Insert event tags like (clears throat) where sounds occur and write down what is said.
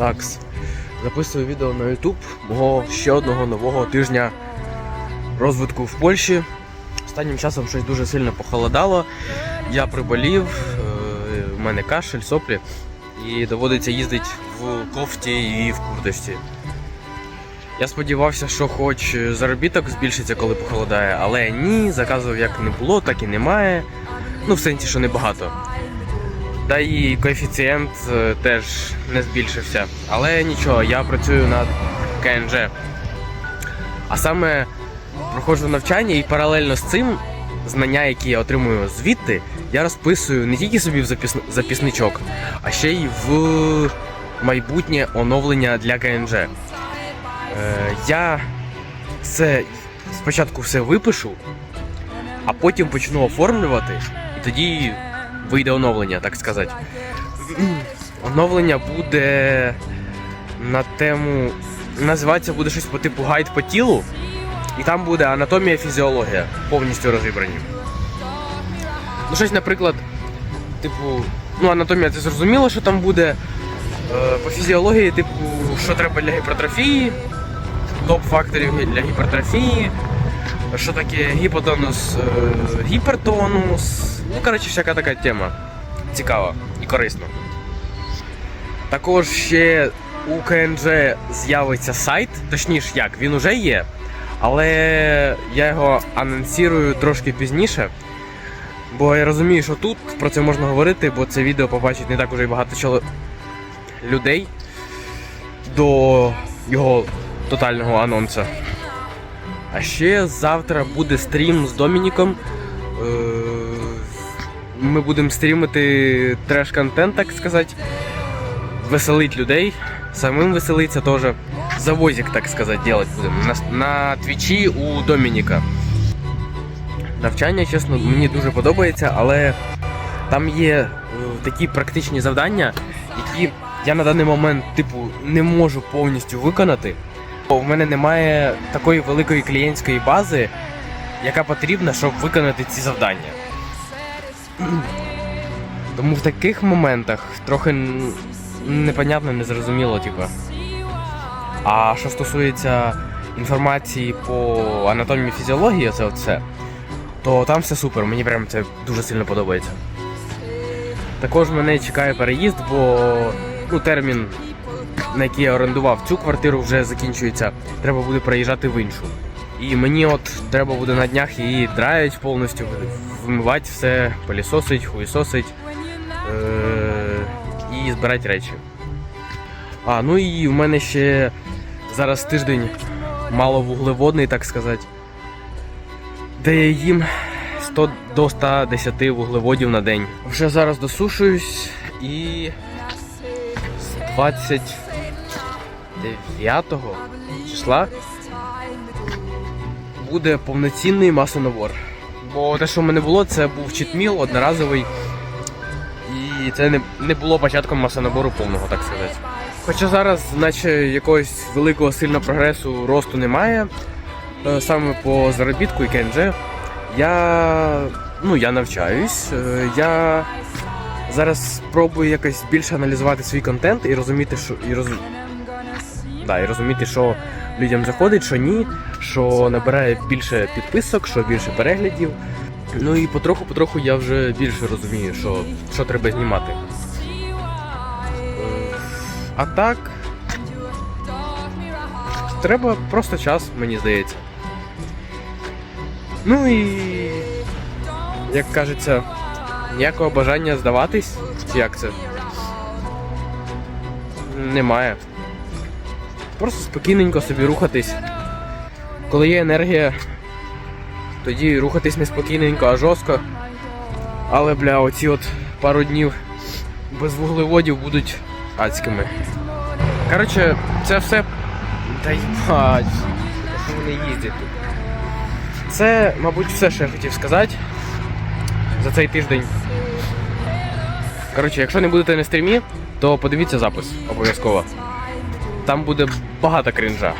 Такс. Записую відео на YouTube мого ще одного нового тижня розвитку в Польщі. Останнім часом щось дуже сильно похолодало. Я приболів, е, в мене кашель, соплі, і доводиться їздити в кофті і в курточці. Я сподівався, що хоч заробіток збільшиться, коли похолодає, але ні, заказів як не було, так і немає. Ну, в сенсі, що небагато. Та і коефіцієнт е, теж не збільшився. Але нічого, я працюю над КНЖ. А саме проходжу навчання і паралельно з цим знання, які я отримую звідти, я розписую не тільки собі в запис... записничок, а ще й в майбутнє оновлення для КНЖ. Е, я це спочатку все випишу, а потім почну оформлювати, і тоді вийде оновлення, так сказати. Оновлення буде на тему. Називатися буде щось по типу гайд по тілу, і там буде анатомія фізіологія повністю розібрані. Ну, щось, наприклад, типу, ну, анатомія це зрозуміло, що там буде. Е, по фізіології, типу, що треба для гіпертрофії, топ факторів для гіпертрофії, що таке гіпотонус, е, гіпертонус. Ну, коротше, всяка така тема. Цікава і корисна. Також ще у КНЖ з'явиться сайт, точніше як, він уже є, але я його анонсірую трошки пізніше. Бо я розумію, що тут про це можна говорити, бо це відео побачить не так уже й багато чоло... людей до його тотального анонсу. А ще завтра буде стрім з Домініком. Е, Ми будемо стрімити треш-контент, так сказати. Веселить людей. Самим веселиться теж. Завозик, так сказати, делать будемо. На, на твічі у Домініка. Навчання, чесно, мені дуже подобається, але там є е, такі практичні завдання, які я на даний момент, типу, не можу повністю виконати. В мене немає такої великої клієнтської бази, яка потрібна, щоб виконати ці завдання. (clears throat) Тому в таких моментах трохи непонятно, незрозуміло, типу. А що стосується інформації по анатомії фізіології, це все, то там все супер, мені прям це дуже сильно подобається. Також мене чекає переїзд, бо ну, термін, на який я орендував цю квартиру, вже закінчується. Треба буде переїжджати в іншу. І мені от треба буде на днях її драють повністю, вимивати все, пилісосить, хуїсосить е- і збирати речі. А, ну і в мене ще зараз тиждень маловуглеводний, так сказати. Де я їм 100 до 110 вуглеводів на день. Вже зараз досушуюсь і з 29 числа буде повноцінний масонабор. Бо те, що в мене було, це був читміл одноразовий. І це не, не було початком масонабору повного, так сказати. Хоча зараз, наче якогось великого сильного прогресу росту немає, е, саме по заробітку і КНЖ, я, ну, я навчаюсь. е, Я зараз спробую якось більше аналізувати свій контент і розуміти, що і роз... да, і розуміти, що людям заходить, що ні, що набирає більше підписок, що більше переглядів. Ну і потроху-потроху я вже більше розумію, що, що треба знімати. А так. Треба просто час, мені здається. Ну і. Як кажеться, ніякого бажання здаватись, як це? Немає. Просто спокійненько собі рухатись. Коли є енергія, тоді рухатись не спокійненько, а жорстко. Але, бля, оці от пару днів без вуглеводів будуть адськими. Коротше, це все. Та їбать, що вони їздять тут. Це, мабуть, все, що я хотів сказати за цей тиждень. Коротше, якщо не будете на стрімі, то подивіться запис обов'язково. Там буде багато крінжа.